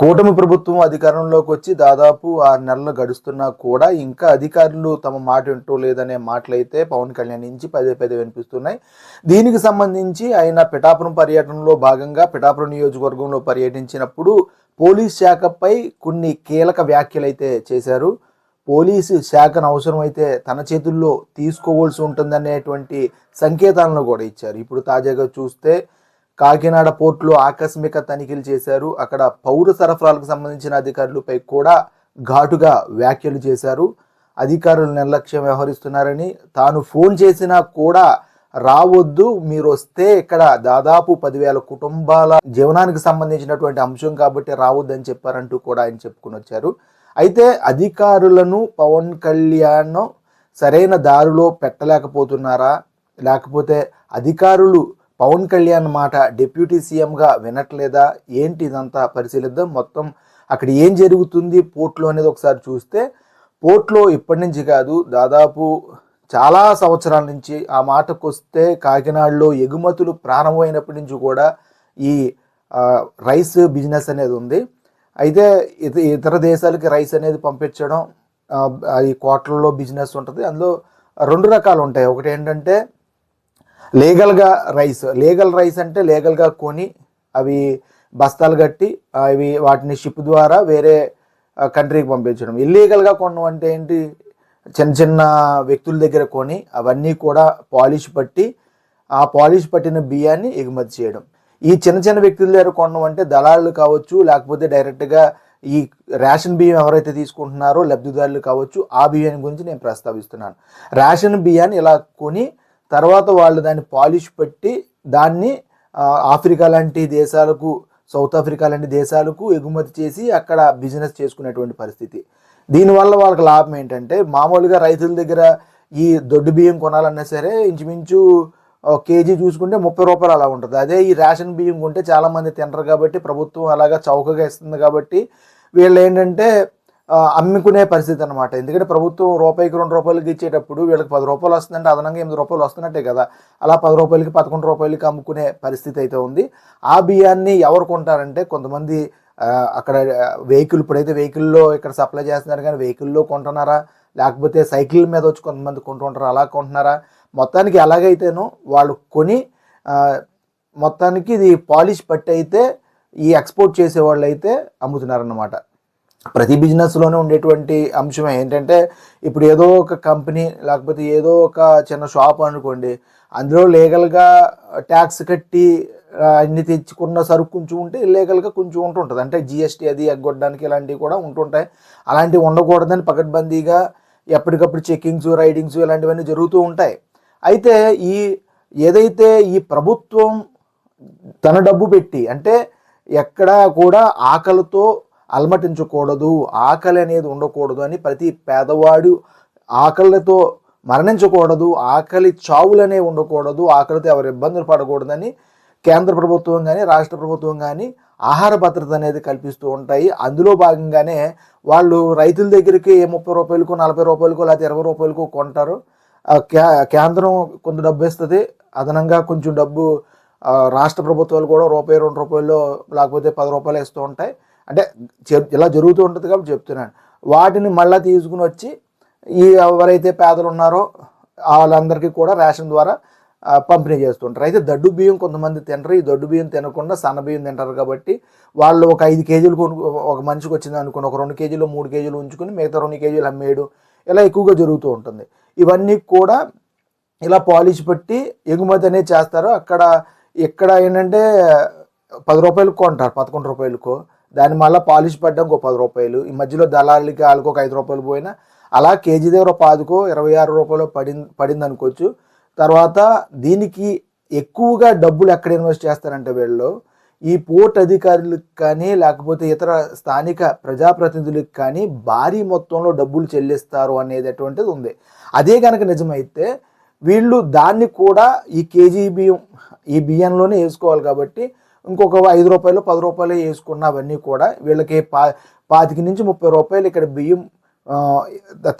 కూటమి ప్రభుత్వం అధికారంలోకి వచ్చి దాదాపు ఆరు నెలలు గడుస్తున్నా కూడా ఇంకా అధికారులు తమ మాట వింటూ లేదనే మాటలైతే పవన్ కళ్యాణ్ నుంచి పదే పదే వినిపిస్తున్నాయి. దీనికి సంబంధించి ఆయన పిఠాపురం పర్యటనలో భాగంగా పిఠాపురం నియోజకవర్గంలో పర్యటించినప్పుడు పోలీస్ శాఖపై కొన్ని కీలక వ్యాఖ్యలు అయితే చేశారు. పోలీసు శాఖను అవసరమైతే తన చేతుల్లో తీసుకోవాల్సి ఉంటుందనేటువంటి సంకేతాలను కూడా ఇచ్చారు. ఇప్పుడు తాజాగా చూస్తే కాకినాడ పోర్టులో ఆకస్మిక తనిఖీలు చేశారు. అక్కడ పౌర సరఫరాలకు సంబంధించిన అధికారులపై కూడా ఘాటుగా వ్యాఖ్యలు చేశారు. అధికారులు నిర్లక్ష్యం వ్యవహరిస్తున్నారని తాను ఫోన్ చేసినా కూడా రావద్దు మీరు వస్తే ఇక్కడ దాదాపు పదివేల కుటుంబాల జీవనానికి సంబంధించినటువంటి అంశం కాబట్టి రావద్దని చెప్పారంటూ కూడా ఆయన చెప్పుకుని వచ్చారు. అయితే అధికారులను పవన్ కళ్యాణ్ సరైన దారిలో పెట్టలేకపోతున్నారా? లేకపోతే అధికారులు పవన్ కళ్యాణ్ మాట డిప్యూటీ సీఎంగా వినట్లేదా? ఏంటి ఇదంతా పరిశీలిద్దాం. మొత్తం అక్కడ ఏం జరుగుతుంది? పోర్ట్లో అనేది ఒకసారి చూస్తే పోర్ట్లో ఇప్పటి నుంచి కాదు దాదాపు చాలా సంవత్సరాల నుంచి ఆ మాటకు వస్తే కాకినాడలో ఎగుమతులు ప్రారంభమైనప్పటి నుంచి కూడా ఈ రైస్ బిజినెస్ అనేది ఉంది. అయితే ఇతర దేశాలకి రైస్ అనేది పంపించడం అది కోట్లలో బిజినెస్ ఉంటుంది. అందులో రెండు రకాలు ఉంటాయి. ఒకటి ఏంటంటే లీగల్గా రైస్ లీగల్ రైస్ అంటే లీగల్గా కొని అవి బస్తాలు కట్టి అవి వాటిని షిప్ ద్వారా వేరే కంట్రీకి పంపించడం. ఇల్లీగల్గా కొనడం అంటే ఏంటి? చిన్న చిన్న వ్యక్తుల దగ్గర కొని అవన్నీ కూడా పాలిష్ పట్టి ఆ పాలిష్ పట్టిన బియ్యాన్ని ఎగుమతి చేయడం. ఈ చిన్న చిన్న వ్యక్తుల దగ్గర కొనడం అంటే దళాలు కావచ్చు లేకపోతే డైరెక్ట్గా ఈ రేషన్ బియ్యం ఎవరైతే తీసుకుంటున్నారో లబ్ధిదారులు కావచ్చు ఆ బియ్యాన్ని గురించి నేను ప్రస్తావిస్తున్నాను. రేషన్ బియ్యాన్ని ఇలా కొని తర్వాత వాళ్ళు దాన్ని పాలిష్ పెట్టి దాన్ని ఆఫ్రికా లాంటి దేశాలకు సౌత్ ఆఫ్రికా లాంటి దేశాలకు ఎగుమతి చేసి అక్కడ బిజినెస్ చేసుకునేటువంటి పరిస్థితి. దీనివల్ల వాళ్ళకి లాభం ఏంటంటే మామూలుగా రైతుల దగ్గర ఈ దొడ్డు బియ్యం కొనాలన్నా సరే ఇంచుమించు కేజీ చూసుకుంటే ముప్పై రూపాయలు అలా ఉంటుంది. అదే ఈ రేషన్ బియ్యం కొంటే చాలామంది తినరు కాబట్టి ప్రభుత్వం అలాగా చౌకగా ఇస్తుంది కాబట్టి వీళ్ళు ఏంటంటే అమ్ముకునే పరిస్థితి అనమాట ఎందుకంటే ప్రభుత్వం రూపాయికి రెండు రూపాయలకి ఇచ్చేటప్పుడు వీళ్ళకి పది రూపాయలు వస్తుందంటే అదనంగా ఎనిమిది రూపాయలు వస్తున్నట్టే కదా. అలా పది రూపాయలకి పదకొండు రూపాయలకి అమ్ముకునే పరిస్థితి అయితే ఉంది. ఆ బియ్యాన్ని ఎవరు కొంటారంటే కొంతమంది అక్కడ వెహికల్ ఇప్పుడైతే వెహికల్లో ఇక్కడ సప్లై చేస్తున్నారు కానీ వెహికల్లో కొంటున్నారా? లేకపోతే సైకిల్ మీద వచ్చి కొంతమంది కొంటుంటారు? అలా కొంటున్నారా? మొత్తానికి ఎలాగైతేనో వాళ్ళు కొని మొత్తానికి ఇది పాలిష్ పట్టి అయితే ఈ ఎక్స్పోర్ట్ చేసే వాళ్ళు అయితే అమ్ముతున్నారన్నమాట. ప్రతి బిజినెస్లోనే ఉండేటువంటి అంశం ఏంటంటే ఇప్పుడు ఏదో ఒక కంపెనీ లేకపోతే ఏదో ఒక చిన్న షాప్ అనుకోండి అందులో లీగల్గా ట్యాక్స్ కట్టి అన్ని తెచ్చుకున్న సరుకు కొంచెం ఉంటే ఇల్లీగల్గా కొంచెం ఉంటుంటుంది. అంటే జిఎస్టీ అది ఎగ్గొట్టడానికి ఇలాంటివి కూడా ఉంటుంటాయి. అలాంటివి ఉండకూడదని పకడ్బందీగా ఎప్పటికప్పుడు చెకింగ్స్ రైడింగ్స్ ఇలాంటివన్నీ జరుగుతూ ఉంటాయి. అయితే ఈ ఏదైతే ఈ ప్రభుత్వం తన డబ్బు పెట్టి అంటే ఎక్కడా కూడా ఆకలితో అలమటించకూడదు ఆకలి అనేది ఉండకూడదు అని ప్రతి పేదవాడు ఆకలితో మరణించకూడదు ఆకలి చావులనే ఉండకూడదు ఆకలితో ఎవరు ఇబ్బందులు పడకూడదని కేంద్ర ప్రభుత్వం కానీ రాష్ట్ర ప్రభుత్వం కానీ ఆహార భద్రత అనేది కల్పిస్తూ ఉంటాయి. అందులో భాగంగానే వాళ్ళు రైతుల దగ్గరికి ముప్పై రూపాయలకు నలభై రూపాయలకు లేకపోతే ఇరవై రూపాయలకు కొంటారు. ఆ కేంద్రం కొంత డబ్బు ఇస్తుంది. అదనంగా కొంచెం డబ్బు రాష్ట్ర ప్రభుత్వాలు కూడా రూపాయి రెండు రూపాయలు లేకపోతే పది రూపాయలు ఇస్తూ ఉంటాయి. అంటే చె- ఇలా జరుగుతూ ఉంటుంది కాబట్టి చెప్తున్నాను. వాటిని మళ్ళీ తీసుకుని వచ్చి ఈ ఎవరైతే పేదలు ఉన్నారో వాళ్ళందరికీ కూడా రేషన్ ద్వారా పంపిణీ చేస్తుంటారు. అయితే దడ్డు బియ్యం కొంతమంది తినరు. ఈ దడ్డు బియ్యం తినకుండా సన్న బియ్యం తింటారు కాబట్టి వాళ్ళు ఒక ఐదు కేజీలు కొను ఒక మనిషికి వచ్చింది అనుకుని ఒక రెండు కేజీలు మూడు కేజీలు ఉంచుకుని మిగతా రెండు కేజీలు అమ్మేయడం ఇలా ఎక్కువగా జరుగుతూ ఉంటుంది. ఇవన్నీ కూడా ఇలా పాలిష్ పెట్టి ఎగుమతి అనేది చేస్తారు. అక్కడ ఇక్కడ ఏంటంటే పది రూపాయలకు కొంటారు పదకొండు రూపాయలకు. దాని మళ్ళీ పాలిష్ పడ్డం ఒక పది రూపాయలు. ఈ మధ్యలో దళాలకి వాళ్ళకి ఒక ఐదు రూపాయలు పోయినా అలా కేజీ దగ్గర పాదుకో ఇరవై ఆరు రూపాయలు పడింది పడింది అనుకోవచ్చు. తర్వాత దీనికి ఎక్కువగా డబ్బులు ఎక్కడ ఇన్వెస్ట్ చేస్తారంటే వీళ్ళు ఈ పోర్ట్ అధికారులకు కానీ లేకపోతే ఇతర స్థానిక ప్రజాప్రతినిధులకు కానీ భారీ మొత్తంలో డబ్బులు చెల్లిస్తారు అనేటటువంటిది ఉంది. అదే కనుక నిజమైతే వీళ్ళు దాన్ని కూడా ఈ కేజీ బియ్యం ఈ బియ్యంలోనే వేసుకోవాలి కాబట్టి ఇంకొక ఐదు రూపాయలు పది రూపాయలు వేసుకున్న అవన్నీ కూడా వీళ్ళకి పా పాతిక నుంచి ముప్పై రూపాయలు ఇక్కడ బియ్యం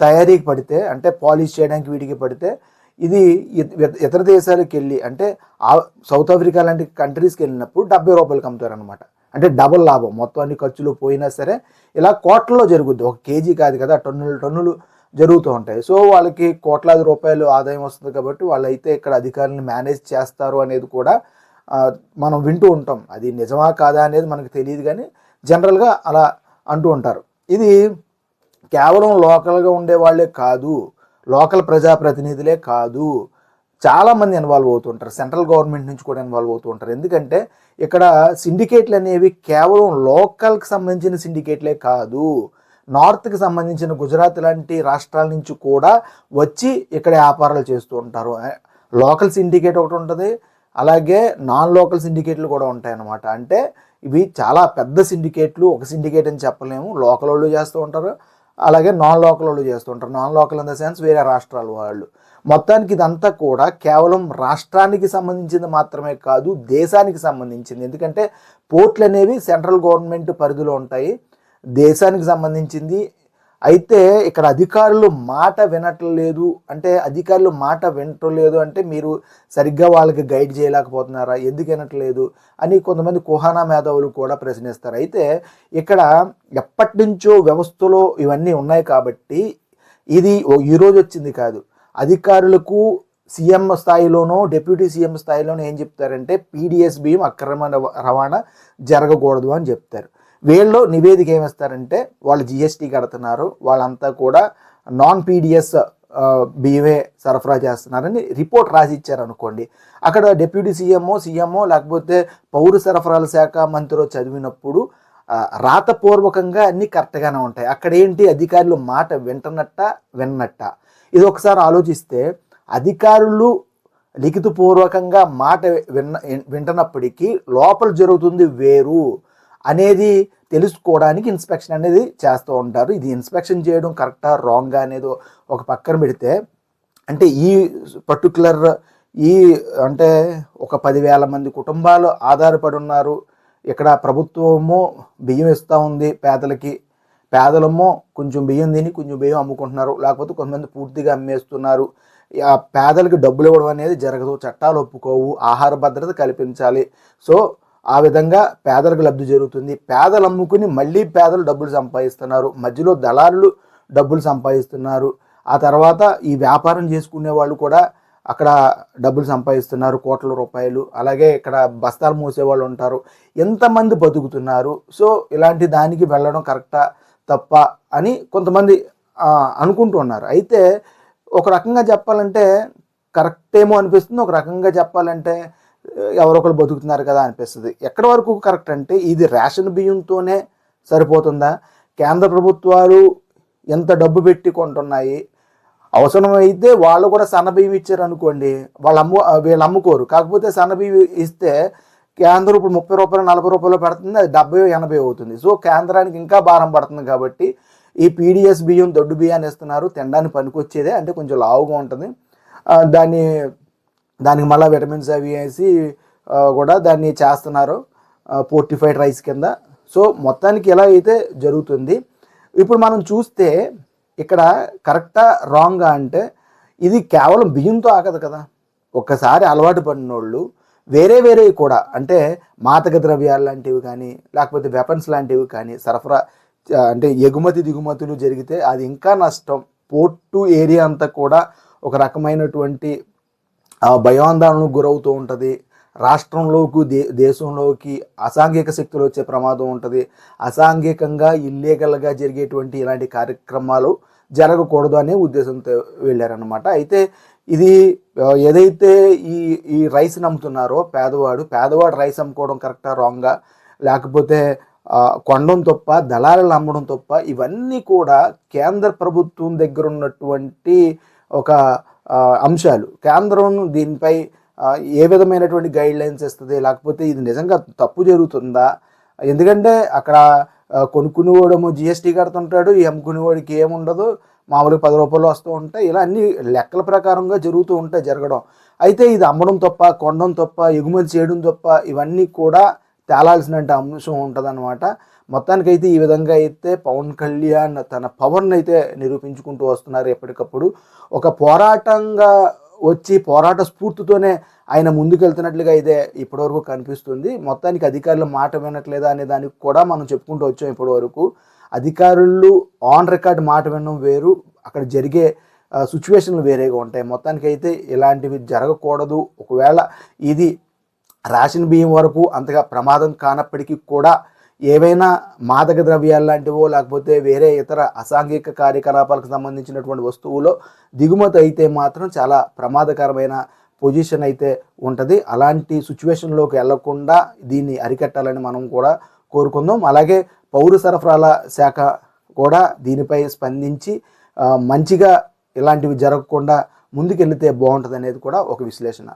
తయారీకి పడితే అంటే పాలిష్ చేయడానికి వీటికి పడితే ఇది ఇతర దేశాలకు వెళ్ళి అంటే సౌత్ ఆఫ్రికా లాంటి కంట్రీస్కి వెళ్ళినప్పుడు డెబ్బై రూపాయలకి అమ్ముతారనమాట అంటే డబుల్ లాభం మొత్తం అన్ని ఖర్చులు పోయినా సరే ఇలా కోట్లలో జరుగుద్ది. ఒక కేజీ కాదు కదా టన్నులు టన్నులు జరుగుతూ ఉంటాయి. సో వాళ్ళకి కోట్లాది రూపాయలు ఆదాయం వస్తుంది కాబట్టి వాళ్ళైతే ఇక్కడ అధికారులను మేనేజ్ చేస్తారు అనేది కూడా మనం వింటూ ఉంటాం. అది నిజమా కాదా అనేది మనకు తెలియదు కానీ జనరల్గా అలా అంటూ ఉంటారు. ఇది కేవలం లోకల్గా ఉండే వాళ్ళే కాదు లోకల్ ప్రజాప్రతినిధులే కాదు చాలామంది ఇన్వాల్వ్ అవుతుంటారు సెంట్రల్ గవర్నమెంట్ నుంచి కూడా ఇన్వాల్వ్ అవుతూ ఉంటారు. ఎందుకంటే ఇక్కడ సిండికేట్లు అనేవి కేవలం లోకల్కి సంబంధించిన సిండికేట్లే కాదు నార్త్కి సంబంధించిన గుజరాత్ లాంటి రాష్ట్రాల నుంచి కూడా వచ్చి ఇక్కడ వ్యాపారాలు చేస్తూ ఉంటారు. లోకల్ సిండికేట్ ఒకటి ఉంటుంది అలాగే నాన్ లోకల్ సిండికేట్లు కూడా ఉంటాయన్నమాట. అంటే ఇవి చాలా పెద్ద సిండికేట్లు ఒక సిండికేట్ అని చెప్పలేము. లోకల్ వాళ్ళు చేస్తూ ఉంటారు. అలాగే నాన్ లోకల్ వాళ్ళు చేస్తూ ఉంటారు. Non local in the sense వేరే రాష్ట్రాల వాళ్ళు. మొత్తానికి ఇదంతా కూడా కేవలం రాష్ట్రానికి సంబంధించింది మాత్రమే కాదు దేశానికి సంబంధించింది. ఎందుకంటే పోర్ట్లు అనేవి సెంట్రల్ గవర్నమెంట్ పరిధిలో ఉంటాయి. దేశానికి సంబంధించింది అయితే ఇక్కడ అధికారులు మాట వినట్లేదు. అంటే అధికారులు మాట వినట్లేదు అంటే మీరు సరిగ్గా వాళ్ళకి గైడ్ చేయలేకపోతున్నారా? ఎందుకు వినట్లేదు? అని కొంతమంది కుహానా మేధావులు కూడా ప్రశ్నిస్తారు. అయితే ఇక్కడ ఎప్పటి నుంచో వ్యవస్థలో ఇవన్నీ ఉన్నాయి కాబట్టి ఇది ఓ- ఈరోజు వచ్చింది కాదు. అధికారులకు సీఎం స్థాయిలోనో డిప్యూటీ సీఎం స్థాయిలోనో ఏం చెప్తారంటే పీడిఎస్ బియ్యం అక్రమ రవాణా జరగకూడదు అని చెప్తారు. వీళ్ళు నివేదిక ఏమిస్తారంటే వాళ్ళు జిఎస్టీ కడుతున్నారు వాళ్ళంతా కూడా నాన్ పీడిఎస్ బియ్యమే సరఫరా చేస్తున్నారని రిపోర్ట్ రాసి ఇచ్చారనుకోండి అక్కడ డిప్యూటీ సీఎంఓ సీఎంఓ లేకపోతే పౌర సరఫరాల శాఖ మంత్రి చదివినప్పుడు రాతపూర్వకంగా అన్ని కరెక్ట్గానే ఉంటాయి. అక్కడ ఏంటి? అధికారులు మాట వింటనట్ట విన్నట్ట. ఇది ఒకసారి ఆలోచిస్తే అధికారులు లిఖితపూర్వకంగా మాట విన్న వింటనప్పటికీ లోపల జరుగుతుంది వేరు. అనేది తెలుసుకోవడానికి ఇన్స్పెక్షన్ అనేది చేస్తూ ఉంటారు. ఇది ఇన్స్పెక్షన్ చేయడం కరెక్టా రాంగా అనేది ఒక పక్కన పెడితే అంటే ఈ పర్టికులర్ ఈ అంటే ఒక పదివేల మంది కుటుంబాలు ఆధారపడి ఉన్నారు. ఇక్కడ ప్రభుత్వము బియ్యం ఇస్తూ ఉంది పేదలకి. పేదలము కొంచెం బియ్యం తిని కొంచెం బియ్యం అమ్ముకుంటున్నారు. లేకపోతే కొంతమంది పూర్తిగా అమ్మేస్తున్నారు. ఆ పేదలకు డబ్బులు ఇవ్వడం అనేది జరగదు. చట్టాలు ఒప్పుకోవు. ఆహార భద్రత కల్పించాలి. సో ఆ విధంగా పేదలకు లబ్ధి జరుగుతుంది. పేదలు అమ్ముకుని మళ్ళీ పేదలు డబ్బులు సంపాదిస్తున్నారు. మధ్యలో దళారులు డబ్బులు సంపాదిస్తున్నారు. ఆ తర్వాత ఈ వ్యాపారం చేసుకునే వాళ్ళు కూడా అక్కడ డబ్బులు సంపాదిస్తున్నారు. కోట్ల రూపాయలు. అలాగే ఇక్కడ బస్తాలు మోసేవాళ్ళు ఉంటారు. ఎంతమంది బతుకుతున్నారు? సో ఇలాంటి దానికి వెళ్ళడం కరెక్టా? తప్ప? అని కొంతమంది అనుకుంటున్నారు అనుకుంటూ ఉన్నారు. అయితే ఒక రకంగా చెప్పాలంటే కరెక్ట్ ఏమో అనిపిస్తుంది. ఒక రకంగా చెప్పాలంటే ఎవరో ఒకరు బతుకుతున్నారు కదా అనిపిస్తుంది. ఎక్కడి వరకు కరెక్ట్ అంటే ఇది రేషన్ బియ్యంతోనే సరిపోతుందా? కేంద్ర ప్రభుత్వాలు ఎంత డబ్బు పెట్టి కొంటున్నాయి? అవసరమైతే వాళ్ళు కూడా సన్నబియ్యం ఇచ్చారు అనుకోండి వాళ్ళు అమ్ము వీళ్ళు అమ్ముకోరు. కాకపోతే సన్నబియ్యం ఇస్తే కేంద్రం ఇప్పుడు ముప్పై రూపాయలు నలభై రూపాయలు పెడుతుంది అది డెబ్బై ఎనభై అవుతుంది. సో కేంద్రానికి ఇంకా భారం పడుతుంది కాబట్టి ఈ పీడిఎస్ బియ్యం దొడ్డు బియ్యాన్ని ఇస్తున్నారు తినడానికి పనికొచ్చేదే అంటే కొంచెం లావుగా ఉంటుంది. దాన్ని దానికి మళ్ళీ విటమిన్స్ అవి వేసి కూడా దాన్ని చేస్తున్నారు పోర్టిఫైడ్ రైస్ కింద. సో మొత్తానికి ఎలా అయితే జరుగుతుంది ఇప్పుడు మనం చూస్తే ఇక్కడ కరెక్టా రాంగా అంటే ఇది కేవలం బియ్యంతో ఆగదు కదా. ఒక్కసారి అలవాటు పడినోళ్ళు వేరే వేరే కూడా అంటే మాతక ద్రవ్యాలు లాంటివి కానీ లేకపోతే వెపన్స్ లాంటివి కానీ సరఫరా అంటే ఎగుమతి దిగుమతులు జరిగితే అది ఇంకా నష్టం. పోర్టు ఏరియా అంతా కూడా ఒక రకమైనటువంటి భయాందోళనకు గురవుతూ ఉంటుంది. రాష్ట్రంలోకి దే దేశంలోకి అసాంఘిక శక్తులు వచ్చే ప్రమాదం ఉంటుంది. అసాంఘికంగా ఇల్లీగల్గా జరిగేటువంటి ఇలాంటి కార్యక్రమాలు జరగకూడదు అనే ఉద్దేశంతో వెళ్ళారనమాట అయితే ఇది ఏదైతే ఈ ఈ రైస్ నమ్ముతున్నారో పేదవాడు పేదవాడు రైస్ అమ్ముకోవడం కరెక్టా రాంగా? లేకపోతే కొండం తప్ప దళాలను అమ్మడం తప్ప ఇవన్నీ కూడా కేంద్ర ప్రభుత్వం దగ్గర ఉన్నటువంటి ఒక అంశాలు. కేంద్రం దీనిపై ఏ విధమైనటువంటి గైడ్ లైన్స్ ఇస్తుంది? లేకపోతే ఇది నిజంగా తప్పు జరుగుతుందా? ఎందుకంటే అక్కడ ఆ, కొనుక్కునేవాడేమో జిఎస్టీ కడుతుంటాడు ఈ అమ్ముకునేవాడికి ఏముండదు. మామూలుగా పది రూపాయలు వస్తూ ఉంటాయి. ఇలా అన్ని లెక్కల ప్రకారంగా జరుగుతూ ఉంటాయి జరగడం. అయితే ఇది అమ్మడం తప్ప కొనడం తప్ప ఎగుమతి చేయడం తప్ప ఇవన్నీ కూడా తేలాల్సిన అంశం ఉంటుందన్నమాట. మొత్తానికైతే ఈ విధంగా అయితే పవన్ కళ్యాణ్ తన పవర్ని అయితే నిరూపించుకుంటూ వస్తున్నారు ఎప్పటికప్పుడు. ఒక పోరాటంగా వచ్చి పోరాట స్ఫూర్తితోనే ఆయన ముందుకెళ్తున్నట్లుగా అయితే ఇప్పటివరకు కనిపిస్తుంది. మొత్తానికి అధికారులు మాట వినట్లేదా అనే దానికి కూడా మనం చెప్పుకుంటూ వచ్చాం ఇప్పటివరకు. అధికారులు ఆన్ రికార్డ్ మాట వినడం వేరు అక్కడ జరిగే సిచ్యువేషన్లు వేరేగా ఉంటాయి. మొత్తానికి అయితే ఇలాంటివి జరగకూడదు. ఒకవేళ ఇది రేషన్ బియ్యం వరకు అంతగా ప్రమాదం కానప్పటికీ కూడా ఏవైనా మాదక ద్రవ్యాలు లాంటివో లేకపోతే వేరే ఇతర అసాంఘిక కార్యకలాపాలకు సంబంధించినటువంటి వస్తువులో దిగుమతి అయితే మాత్రం చాలా ప్రమాదకరమైన పొజిషన్ అయితే ఉంటుంది. అలాంటి సిచ్యువేషన్లోకి వెళ్ళకుండా దీన్ని అరికట్టాలని మనం కూడా కోరుకుందాం. అలాగే పౌర సరఫరాల శాఖ కూడా దీనిపై స్పందించి మంచిగా ఇలాంటివి జరగకుండా ముందుకెళ్తే బాగుంటుంది అనేది కూడా ఒక విశ్లేషణ.